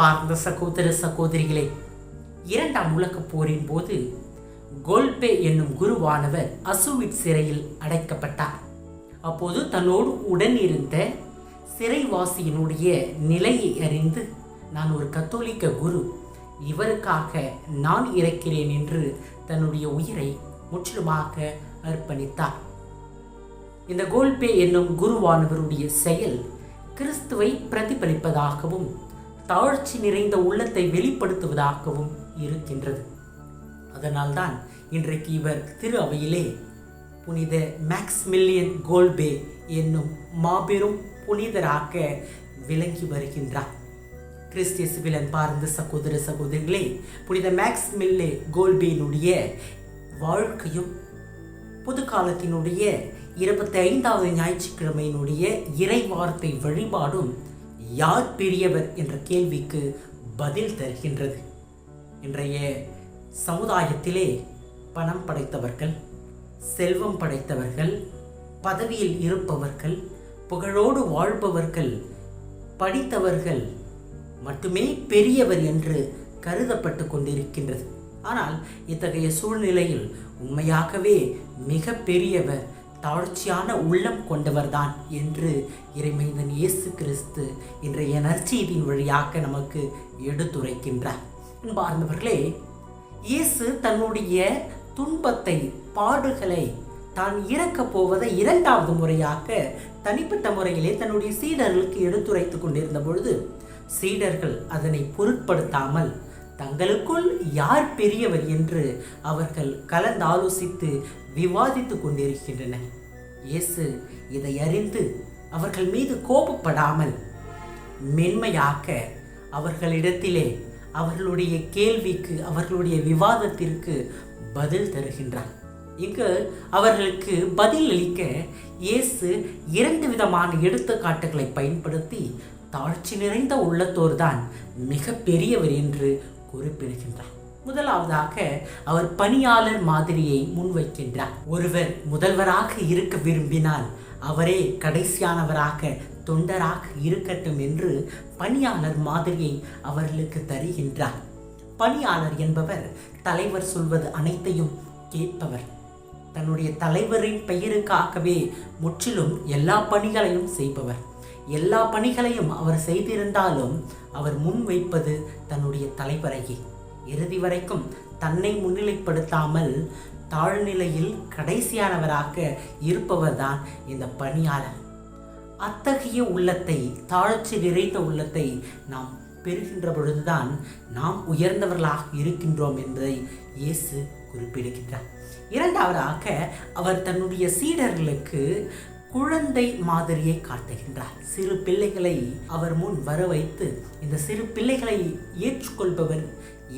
அன்பார்ந்த சகோதர சகோதரிகளே இரண்டாம் உலகப் போரின் போது கோல்பே என்னும் குருவானவர் அசுவிட் சிறையில் அடைக்கப்பட்டார். அப்போது தன்னோடு உடன் இருந்த சிறைவாசியினுடைய நிலையை அறிந்து நான் ஒரு கத்தோலிக்க குரு இவருக்காக நான் இறக்கிறேன் என்று தன்னுடைய உயிரை முற்றிலுமாக அர்ப்பணித்தார். இந்த கோல்பே என்னும் குருவானவருடைய செயல் கிறிஸ்துவை பிரதிபலிப்பதாகவும் தாழ்ச்சி நிறைந்த உள்ளத்தை வெளிப்படுத்துவதாகவும் இருக்கின்றது. அதனால்தான் இன்றைக்கு இவர் திரு அவையிலே புனித மேக்ஸ்மில்லியன் கோல்பே என்னும் மாபெரும் புனிதராக விளங்கி வருகின்றார். கிறிஸ்திய சிவிலன் பார்ந்த சகோதர சகோதரிகளே புனித மேக்ஸ் மில்லே கோல்பேனுடைய வாழ்க்கையும் புது காலத்தினுடைய இருபத்தி ஐந்தாவது ஞாயிற்றுக்கிழமையினுடைய இறை வார்த்தை வழிபாடும் யார் பெரியவர் என்ற கேள்விக்கு பதில் தருகின்றது. இன்றைய சமுதாயத்திலே பணம் படைத்தவர்கள் செல்வம் படைத்தவர்கள் பதவியில் இருப்பவர்கள் புகழோடு வாழ்பவர்கள் படித்தவர்கள் மட்டுமே பெரியவர் என்று கருதப்பட்டு கொண்டிருக்கின்றது. ஆனால் இத்தகைய சூழ்நிலையில் உண்மையாகவே மிக பெரியவர் தாழ்ச்சியான உள்ளம் கொண்டவர்தான் என்று இறைமைந்தன் இயேசு கிறிஸ்து இன்றைய நற்செய்தியின் வழியாக நமக்கு எடுத்துரைக்கின்றார். அன்பார்ந்தவர்களே இயேசு தன்னுடைய துன்பத்தை பாடுகளை தான் இறக்க போவதை இரண்டாவது முறையாக தனிப்பட்ட முறையிலே தன்னுடைய சீடர்களுக்கு எடுத்துரைத்து கொண்டிருந்த பொழுது சீடர்கள் அதனை பொருட்படுத்தாமல் தங்களுக்குள் யார் பெரியவர் என்று அவர்கள் கலந்தாலோசித்து விவாதித்து கொண்டிருக்கின்றனர் இயேசு இதை அறிந்து அவர்கள் மீது கோபப்படாமல் மென்மையாக்க அவர்களிடத்திலே அவர்களுடைய கேள்விக்கு அவர்களுடைய விவாதத்திற்கு பதில் தருகின்றார். இங்கு அவர்களுக்கு பதில் அளிக்க இயேசு இரண்டு விதமான எடுத்துக்காட்டுகளை பயன்படுத்தி தாழ்ச்சி நிறைந்த உள்ளத்தோர் தான் மிக பெரியவர் என்று குறிப்பிடுகின்றார். முதலாவதாக அவர் பணியாளர் மாதிரியை முன்வைக்கின்றார். ஒருவர் முதல்வராக இருக்க விரும்பினால் அவரே கடைசியானவராக தொண்டராக இருக்கட்டும் என்று பணியாளர் மாதிரியை அவர்களுக்கு தருகின்றார். பணியாளர் என்பவர் தலைவர் சொல்வது அனைத்தையும் கேட்பவர். தன்னுடைய தலைவரின் பெயருக்காகவே முற்றிலும் எல்லா பணிகளையும் செய்பவர். எல்லா பணிகளையும் அவர் செய்திருந்தாலும் அவர் முன்வைப்பது தன்னுடைய தலைவரையே. இறுதி வரைக்கும் தன்னை முன்னிலைப்படுத்தாமல் தாழ்நிலையில் கடைசியானவராக இருப்பவர்தான் இந்த பணியாளர். அத்தகைய உள்ளத்தை தாழ்ச்சி நிறைந்த உள்ளத்தை நாம் பெறுகின்ற பொழுதுதான் நாம் உயர்ந்தவர்களாக இருக்கின்றோம் என்பதை இயேசு குறிப்பிடுகின்றார். இரண்டாவதாக அவர் தன்னுடைய சீடர்களுக்கு குழந்தை மாதிரியை காட்டுகின்றார். சிறு பிள்ளைகளை அவர் முன் வர வைத்து இந்த சிறு பிள்ளைகளை ஏற்றுக்கொள்பவர்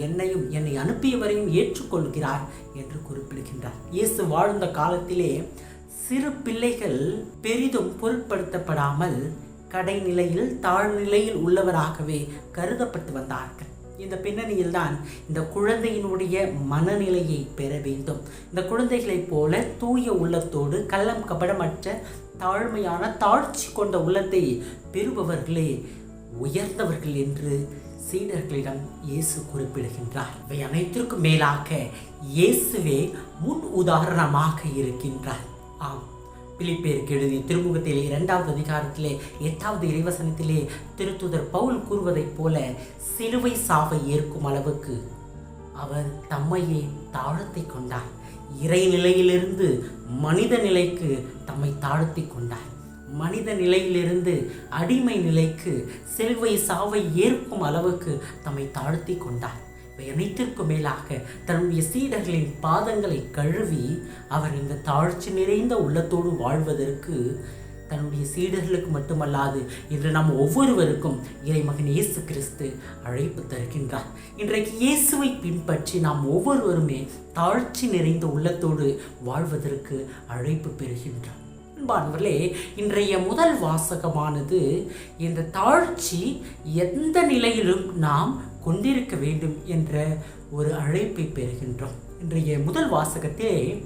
என்னையும் என்னை அனுப்பியவரையும் ஏற்றுக்கொள்கிறார் என்று குறிப்பிடுகின்றார். இயேசு வாழ்ந்த காலத்திலே சிறு பிள்ளைகள் பெரிதும் பொருட்படுத்தப்படாமல் கடைநிலையில் தாழ்நிலையில் உள்ளவராகவே கருதப்பட்டு வந்தார்கள். இந்த பின்னணியில்தான் இந்த குழந்தையினுடைய மனநிலையை பெற வேண்டும். இந்த குழந்தைகளைப் போல தூய உள்ளத்தோடு கள்ளம் கபடமற்ற தாழ்மையான தாழ்ச்சி கொண்ட உள்ளத்தை பெறுபவர்களே உயர்ந்தவர்கள் என்று சீடர்களிடம் இயேசு குறிப்பிடுகின்றார். இவை அனைத்திற்கும் மேலாக இயேசுவே முன் உதாரணமாக இருக்கின்றார். ஆம். பிலிப்பேருக்கு எழுதிய திருமுகத்திலே இரண்டாவது அதிகாரத்திலே எட்டாவது இறைவசனத்திலே திருத்துதர் பவுல் கூறுவதைப் போல சிலுவை சாவை ஏற்கும் அளவுக்கு அவர் தம்மையே தாழ்த்தி கொண்டார். இறைநிலையிலிருந்து மனித நிலைக்கு தம்மை தாழ்த்தி கொண்டார். மனித நிலையிலிருந்து அடிமை நிலைக்கு சிலுவை சாவை ஏற்கும் அளவுக்கு தம்மை தாழ்த்தி கொண்டார். அனைத்திற்கும் மேலாக தன்னுடைய சீடர்களின் பாதங்களை கழுவி அவர் இந்த தாழ்ச்சி நிறைந்த உள்ளத்தோடு வாழ்வதற்கு தன்னுடைய சீடர்களுக்கு மட்டுமல்லாது இன்று நாம் ஒவ்வொருவருக்கும் இறைமகன் இயேசு கிறிஸ்து அழைப்பு தருகின்றார். இன்றைக்கு இயேசுவை பின்பற்றி நாம் ஒவ்வொருவருமே தாழ்ச்சி நிறைந்த உள்ளத்தோடு வாழ்வதற்கு அழைப்பு பெறுகின்றார். அன்பானவர்களே இன்றைய முதல் வாசகமானது இந்த தாழ்ச்சி எந்த நிலையிலும் நாம் கொண்டிருக்க வேண்டும் என்ற ஒரு அழைப்பை பெறுகின்றோம். இன்றைய முதல் வாசகத்திலே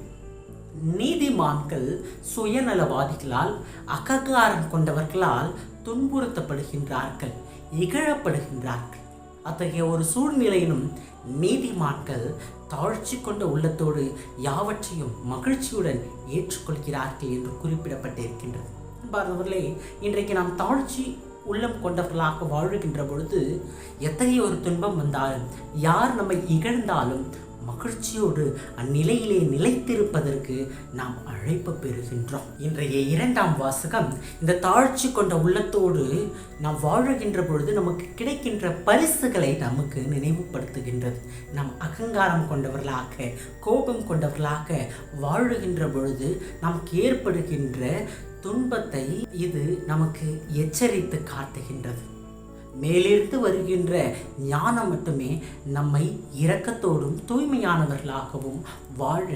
நீதிமான்கள் சுயநலவாதிகளால் அககாரம் கொண்டவர்களால் துன்புறுத்தப்படுகின்றார்கள் இகழப்படுகின்றார்கள். அத்தகைய ஒரு சூழ்நிலையிலும் நீதிமான்கள் தாழ்ச்சி கொண்ட உள்ளத்தோடு யாவற்றையும் மகிழ்ச்சியுடன் ஏற்றுக்கொள்கிறார்கள் என்று குறிப்பிடப்பட்டிருக்கின்றது. அன்பார்ந்தவர்களே இன்றைக்கு நாம் தாழ்ச்சி உள்ளம் கொண்டவர்களாக வாழுகின்ற பொழுது எத்தகைய ஒரு துன்பம் வந்தாலும் யார் நம்மை இகழ்ந்தாலும் மகிழ்ச்சியோடு அந்நிலையிலே நிலைத்திருப்பதற்கு நாம் அழைப்பு பெறுகின்றோம். இன்றைய இரண்டாம் வாசகம் இந்த தாழ்ச்சி கொண்ட உள்ளத்தோடு நாம் வாழுகின்ற பொழுது நமக்கு கிடைக்கின்ற பரிசுகளை நமக்கு நினைவுபடுத்துகின்றது. நாம் அகங்காரம் கொண்டவர்களாக கோபம் கொண்டவர்களாக வாழுகின்ற பொழுது நமக்கு ஏற்படுகின்ற துன்பத்தை இது நமக்கு எச்சரித்து காட்டுகின்றது. மேலிருந்து வருகின்ற ஞானம் மட்டுமே நம்மை இரக்கத்தோடும் தூய்மையானவர்களாகவும் வாழ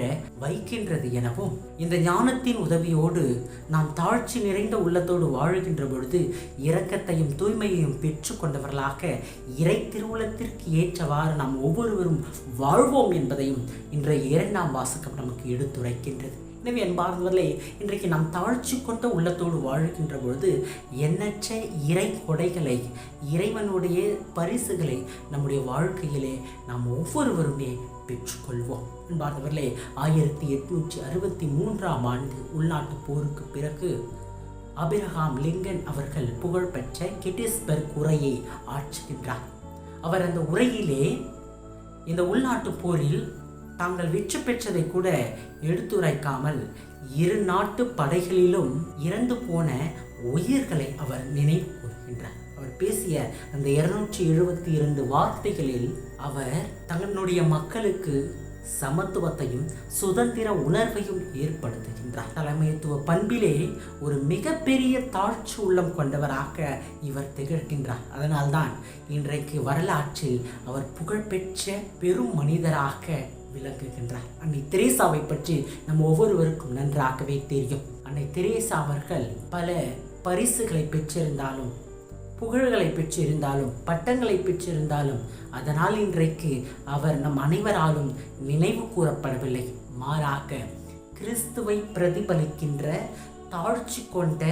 வைக்கின்றது எனவும் இந்த ஞானத்தின் உதவியோடு நாம் தாழ்ச்சி நிறைந்த உள்ளத்தோடு வாழுகின்ற பொழுது இரக்கத்தையும் தூய்மையையும் பெற்றுக்கொண்டவர்களாக இறை திருவுளத்திற்கு ஏற்றவாறு நாம் ஒவ்வொருவரும் வாழ்வோம் என்பதையும் இன்றைய இரண்டாம் வாசகம் நமக்கு எடுத்துரைக்கின்றது. எனவே அன்பார்ந்தவர்களே இன்றைக்கு நாம் தாழ்ச்சி கொண்ட உள்ளத்தோடு வாழ்கின்ற பொழுது எண்ணற்ற இறை கொடைகளை இறைவனுடைய பரிசுகளை நம்முடைய வாழ்க்கையிலே நாம் ஒவ்வொருவருமே பெற்றுக்கொள்வோம். அன்பார்ந்தவர்களே ஆயிரத்தி எட்நூற்றி அறுபத்தி மூன்றாம் ஆண்டு உள்நாட்டு போருக்கு பிறகு அபிரஹாம் லிங்கன் அவர்கள் புகழ்பெற்ற கெட்டிஸ்பர்க் உரையை ஆற்றுகின்றார். அவர் அந்த உரையிலே இந்த உள்நாட்டு போரில் தாங்கள் வெற்றி பெற்றதை கூட எடுத்துரைக்காமல் இரு நாட்டு படைகளிலும் இறந்து போன உயிர்களை அவர் நினைவு கூறுகின்றார் அவர் பேசிய அந்த இருநூற்றி எழுபத்தி இரண்டு வார்த்தைகளில் அவர் தங்களுடைய மக்களுக்கு சமத்துவத்தையும் சுதந்திர உணர்வையும் ஏற்படுத்துகின்றார். தலைமைத்துவ பண்பிலே ஒரு மிகப்பெரிய தாழ்ச்சி உள்ளம் கொண்டவராக இவர் திகழ்கின்றார். அதனால்தான் இன்றைக்கு வரலாற்றில் அவர் புகழ்பெற்ற பெரும் மனிதராக விளங்குகின்றார். அன்னை தெரேசாவை பற்றி நம்ம ஒவ்வொருவருக்கும் நன்றாகவே தெரியும். அன்னை தெரேசா அவர்கள் பல பரிசுகளை பெற்றிருந்தாலும் புகழ்களை பெற்றிருந்தாலும் பட்டங்களை பெற்றிருந்தாலும் அதனால் இன்றைக்கு அவர் நம் அனைவராலும் நினைவு கூறப்படவில்லை. மாறாக கிறிஸ்துவை பிரதிபலிக்கின்ற தாழ்ச்சி கொண்ட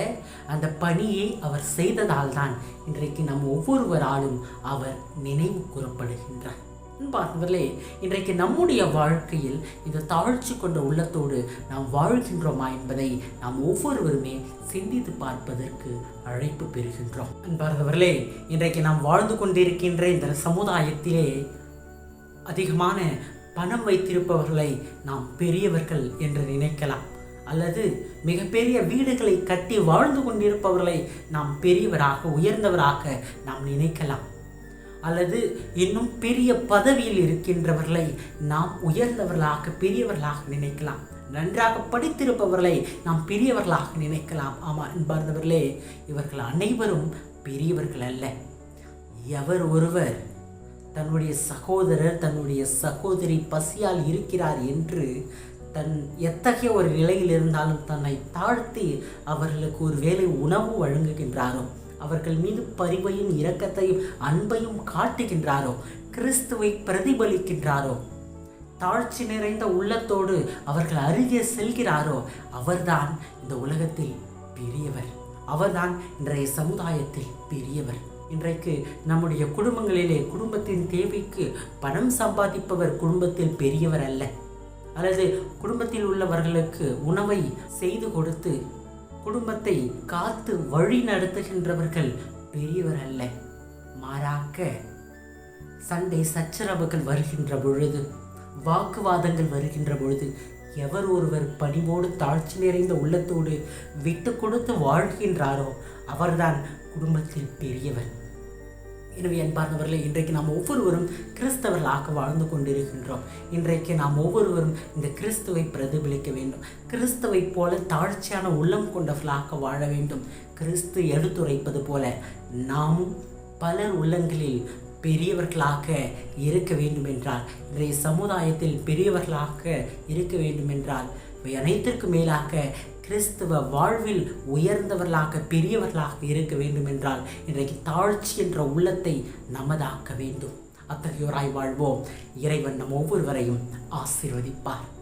அந்த பணியை அவர் செய்ததால் தான் இன்றைக்கு நம் ஒவ்வொருவராலும் அவர் நினைவு கூறப்படுகின்றார். அன்பார்ந்தவர்களே இன்றைக்கு நம்முடைய வாழ்க்கையில் இந்த தாழ்ச்சி கொண்ட உள்ளத்தோடு நாம் வாழ்கின்றோமா என்பதை நாம் ஒவ்வொருவருமே சிந்தித்து பார்ப்பதற்கு அழைப்பு பெறுகின்றோம். அன்பார்ந்தவர்களே இன்றைக்கு நாம் வாழ்ந்து கொண்டிருக்கின்ற இந்த சமுதாயத்திலே அதிகமான பணம் வைத்திருப்பவர்களை நாம் பெரியவர்கள் என்று நினைக்கலாம். அல்லது மிகப்பெரிய வீடுகளை கட்டி வாழ்ந்து கொண்டிருப்பவர்களை நாம் பெரியவராக உயர்ந்தவராக நாம் நினைக்கலாம். அல்லது இன்னும் பெரிய பதவியில் இருக்கின்றவர்களை நாம் உயர்ந்தவர்களாக பெரியவர்களாக நினைக்கலாம். நன்றாக படித்திருப்பவர்களை நாம் பெரியவர்களாக நினைக்கலாம். ஆமாம் என்பார்ந்தவர்களே இவர்கள் அனைவரும் பெரியவர்கள் அல்ல. எவர் ஒருவர் தன்னுடைய சகோதரர் தன்னுடைய சகோதரி பசியால் இருக்கிறார் என்று தன் எத்தகைய ஒரு நிலையில் இருந்தாலும் தன்னை தாழ்த்தி அவர்களுக்கு ஒரு வேலை உணவு வழங்குகின்றாரோ? அவர்கள் மீது பரிவையும் இரக்கத்தையும் அன்பையும் காட்டுகின்றாரோ? கிறிஸ்துவை பிரதிபலிக்கின்றாரோ? தாழ்ச்சி நிறைந்த உள்ளத்தோடு அவர்கள் அருகே செல்கிறாரோ? அவர்தான் இந்த உலகத்தில் பெரியவர். அவர்தான் இன்றைய சமுதாயத்தில் பெரியவர். இன்றைக்கு நம்முடைய குடும்பங்களிலே குடும்பத்தின் தேவைக்கு பணம் சம்பாதிப்பவர் குடும்பத்தில் பெரியவர் அல்ல. அல்லது குடும்பத்தில் உள்ளவர்களுக்கு உணவை செய்து கொடுத்து குடும்பத்தை காத்து வழி நடத்துகின்றவர்கள் பெரியவர் அல்ல. மாறாக்க சண்டை சச்சரவுகள் வருகின்ற பொழுது வாக்குவாதங்கள் வருகின்ற பொழுது எவர் ஒருவர் பணிவோடு தாழ்ச்சி நிறைந்த உள்ளத்தோடு விட்டு கொடுத்து வாழ்கின்றாரோ அவர்தான் குடும்பத்தில் பெரியவர். எனவே அன்பார்ந்தவர்களே இன்றைக்கு நாம் ஒவ்வொருவரும் கிறிஸ்தவர்களாக வாழ்ந்து கொண்டிருக்கின்றோம். இன்றைக்கு நாம் ஒவ்வொருவரும் இந்த கிறிஸ்துவை பிரதிபலிக்க வேண்டும். கிறிஸ்துவை போல தாழ்ச்சியான உள்ளம் கொண்டவர்களாக வாழ வேண்டும். கிறிஸ்து எடுத்துரைப்பது போல நாமும் பலர் உள்ளங்களில் பெரியவர்களாக இருக்க வேண்டும் என்றால் இன்றைய சமுதாயத்தில் பெரியவர்களாக இருக்க வேண்டும் என்றால் இவை அனைத்திற்கும் மேலாக கிறிஸ்துவ வாழ்வில் உயர்ந்தவர்களாக பெரியவர்களாக இருக்க வேண்டும் என்றால் இன்றைக்கு தாழ்ச்சி என்ற உள்ளத்தை நமதாக்க வேண்டும். அத்தகையோராய் வாழ்வோம். இறைவன் நம் ஒவ்வொருவரையும் ஆசீர்வதிப்பார்.